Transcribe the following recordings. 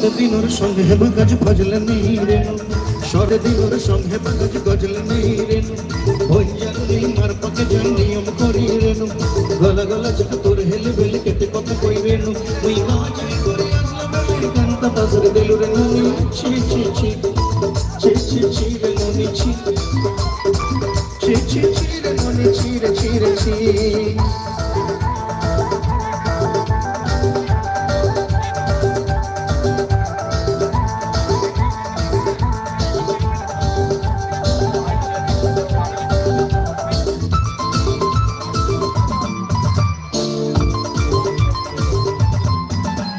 শরৎ দিনর সঙ্গে মগজ ভজল নীরেন শরৎ দিনর সঙ্গে মগজ গজল নীরেন ওই জানি মার পাকে যাই নিয়ম করি করিরেন গলা গলা যত তোর হেলে বেলে কেটে কথা কইরেন ওই গাজাই করে আসলাম কান্ত বাজর দিল রে নুনি ছি ছি ছি। ছি ছি ছি রে নুনি ছি। ছি ছি ছি রে নুনি ছি রে ছি রে, ছি।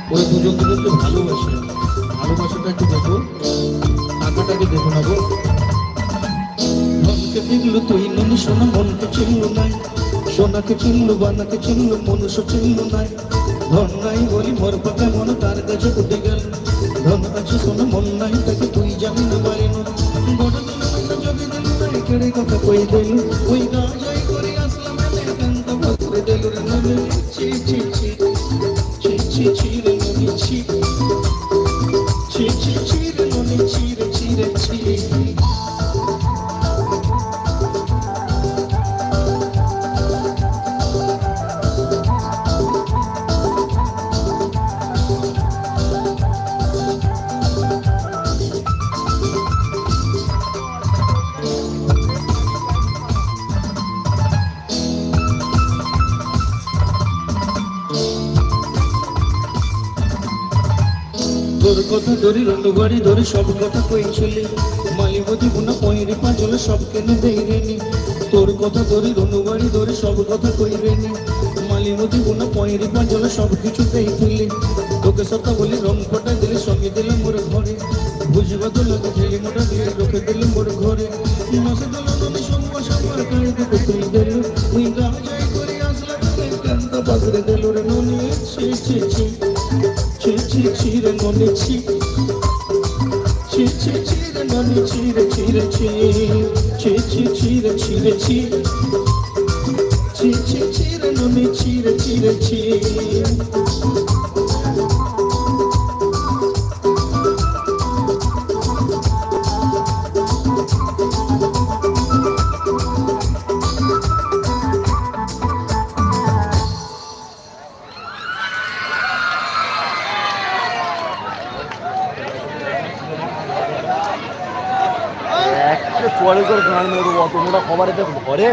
ওই দুজন দুজনকে ভালোবাসে ভালোবাসাটা একটু দেখো টাকাটাকে দেখো না গো দেখল তুই নুনি সোনা মনকে চিনল নাই সোনাকে চিনল বানাকে চিনল মনুষ্য চিনল নাই ধন নাই বলি মোর পাকা মন তার কাছে উঠে গেল ধন আছে সোনা মন নাই তাকে তুই জানি না পারে না বড় দিন পয়সা জমি দিল নাই কেড়ে কথা কই দিল ওই গাজাই করে আসলাম ননি তোর কথা ধরি রন্ডু বাড়ি ধরে, সব কথা কইছিলি মালিবতী বুনা পয়েরি পাঁচলে সব কেনে দেই রেনি তোর কথা ধরি রন্ডু বাড়ি ধরে, সব কথা কই রেনি মালিমতি বুনা পয়েরি পাঁচলে সব কিছু দেই তুলি। তোকে সত্তা বলি, রং ফটা দিলে, সঙ্গে দিলে মোর ঘরে। বুঝবা তো লাগে ঠেলি মোটা দিয়ে রোখে দিলে মোর ঘরে। মাসে দিল ননি সবার কাড়ি দিতে তুই দিল। উই গা যাই করে, আসলা ছি ছি রে ননি ছি ছি ছি ছি রে ননি ছি রে ছি রে ছি ছি ছি ছি রে ছি রে ছি চুয়ারি করে গান মেরে অত মোটা খবরে তো ঘরে?